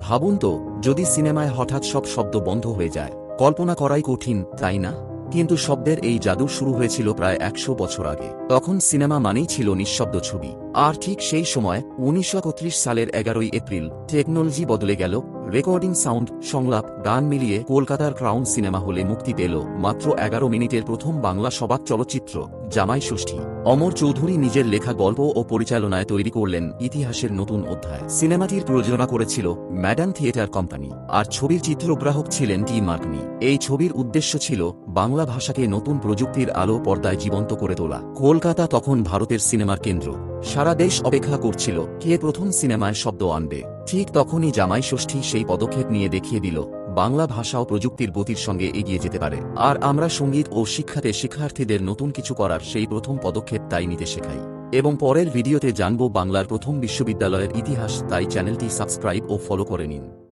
ভাবুন তো, যদি সিনেমায় হঠাৎ সব শব্দ বন্ধ হয়ে যায়, কল্পনা করাই কঠিন, তাই না? কিন্তু শব্দের এই জাদু শুরু হয়েছিল প্রায় একশো বছর আগে। তখন সিনেমা মানেই ছিল নিঃশব্দ ছবি। আর ঠিক সেই সময়, উনিশশো সালের এগারোই এপ্রিল, টেকনোলজি বদলে গেল রেকর্ডিং সাউন্ড, সংলাপ, গান মিলিয়ে কলকাতার ক্রাউন সিনেমা হলে মুক্তি পেল মাত্র এগারো মিনিটের প্রথম বাংলা সবাক চলচ্চিত্র, জামাই ষষ্ঠী। অমর চৌধুরী নিজের লেখা গল্প ও পরিচালনায় তৈরি করলেন ইতিহাসের নতুন অধ্যায়। সিনেমাটির প্রযোজনা করেছিল ম্যাডান থিয়েটার কোম্পানি, আর ছবির চিত্রগ্রাহক ছিলেন টি মার্কনি। এই ছবির উদ্দেশ্য ছিল বাংলা ভাষাকে নতুন প্রযুক্তির আলো পর্দায় জীবন্ত করে তোলা। কলকাতা তখন ভারতের সিনেমার কেন্দ্র। সারা দেশ অপেক্ষা করছিল, কে প্রথম সিনেমায় শব্দ আনবে। ঠিক তখনই জামাই ষষ্ঠী সেই পদক্ষেপ নিয়ে দেখিয়ে দিল, বাংলা ভাষা ও প্রযুক্তির গতির সঙ্গে এগিয়ে যেতে পারে। আর আমরা সংগীত ও শিক্ষাতে শিক্ষার্থীদের নতুন কিছু করার সেই প্রথম পদক্ষেপ তাই নিতে শেখাই। এবং পরের ভিডিওতে জানব বাংলার প্রথম বিশ্ববিদ্যালয়ের ইতিহাস, তাই চ্যানেলটি সাবস্ক্রাইব ও ফলো করে নিন।